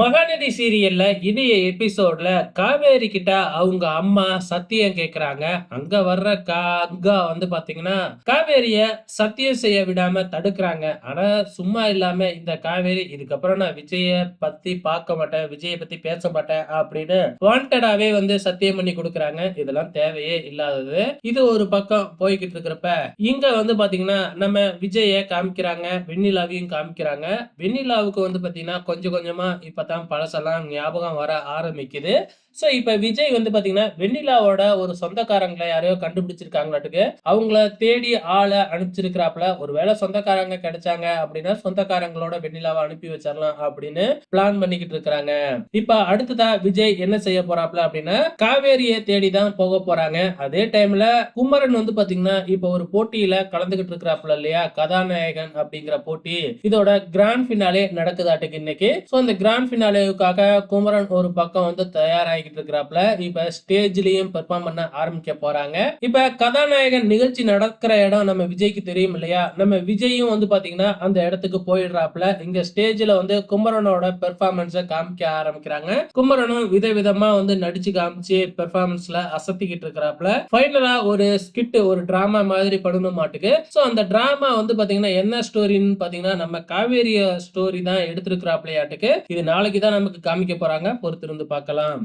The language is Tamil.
மகாநதி சீரியல்ல இனிய எபிசோட்ல காவேரி கிட்ட அவங்க அம்மா சத்தியம் கேக்குறாங்க. அங்க வர்ற கா அங்கா வந்து பாத்தீங்கன்னா காவேரிய சத்தியம் செய்ய விடாம தடுக்கிறாங்க. ஆனா சும்மா இல்லாம இந்த காவேரி இதுக்கப்புறம் நான் விஜய பத்தி பார்க்க மாட்டேன் விஜய பத்தி பேச மாட்டேன் அப்படின்னு வாண்டடாவே வந்து சத்தியம் பண்ணி கொடுக்குறாங்க. இதெல்லாம் தேவையே இல்லாதது. இது ஒரு பக்கம் போய்கிட்டு இருக்கிறப்ப இங்க வந்து பாத்தீங்கன்னா நம்ம விஜய காமிக்கிறாங்க வெண்ணிலாவையும் காமிக்கிறாங்க. வெண்ணிலாவுக்கு வந்து பாத்தீங்கன்னா கொஞ்சம் கொஞ்சமா இப்ப இப்பதான் பழசெல்லாம் ஞாபகம் வர ஆரம்பிக்குது. ஸோ இப்போ விஜய் வந்து பாத்தீங்கன்னா வெண்ணிலாவோட ஒரு சொந்தக்காரங்களை யாரையோ கண்டுபிடிச்சிருக்காங்களாட்டுக்கு அவங்கள தேடி ஆளை அனுப்பிச்சிருக்கிறாப்புல. ஒருவேளை சொந்தக்காரங்க கிடைச்சாங்க அப்படின்னா சொந்தக்காரங்களோட வெண்ணிலாவை அனுப்பி வச்சிடலாம் அப்படின்னு பிளான் பண்ணிக்கிட்டு இருக்கிறாங்க. இப்ப அடுத்ததா விஜய் என்ன செய்ய போறாப்புல அப்படின்னா காவேரியை தேடி தான் போக போறாங்க. அதே டைம்ல குமரன் வந்து பாத்தீங்கன்னா இப்போ ஒரு போட்டியில கலந்துகிட்டு இருக்கிறாப்புல இல்லையா? கதாநாயகன் அப்படிங்கிற போட்டி இதோட கிராண்ட் ஃபினாலே நடக்குதாட்டுக்கு இன்னைக்கு. சோ அந்த கிராண்ட் ஃபினாலேவுக்காக குமரன் ஒரு பக்கம் வந்து தயாராகிட்டு இருக்கிறாப்புல. இப்ப ஸ்டேஜ்லயும் பெர்ஃபார்ம் பண்ண ஆரம்பிக்க போறாங்க. இப்ப கதாநாயகன் நிகழ்ச்சி நடக்கிற இடம் நம்ம விஜய்க்கு தெரியும் இல்லையா? நம்ம விஜயும் வந்து பாத்தீங்கன்னா அந்த இடத்துக்கு போயிடுறாப்புல. இங்க ஸ்டேஜ்ல வந்து குமரனோட பெர்ஃபார்மன்ஸ காமிக்க ஆரம்பிக்கிறாங்க. குமரனும் விதவிதமா வந்து நடிச்சு காமிச்சு பெர்ஃபார்மன்ஸ்ல அசத்திக்கிட்டு இருக்கிறாப்புல. ஃபைனலா ஒரு ஸ்கிட் ஒரு டிராமா மாதிரி பண்ணணும் மாட்டுக்கு. சோ அந்த டிராமா வந்து பாத்தீங்கன்னா என்ன ஸ்டோரின்னு பாத்தீங்கன்னா நம்ம காவேரிய ஸ்டோரி தான் எடுத்திருக்கிறாப்லையாட்டுக்கு இது நாளைக்கு தான் நமக்கு காமிக்க போறாங்க. பொறுத்திருந்து பார்க்கலாம்.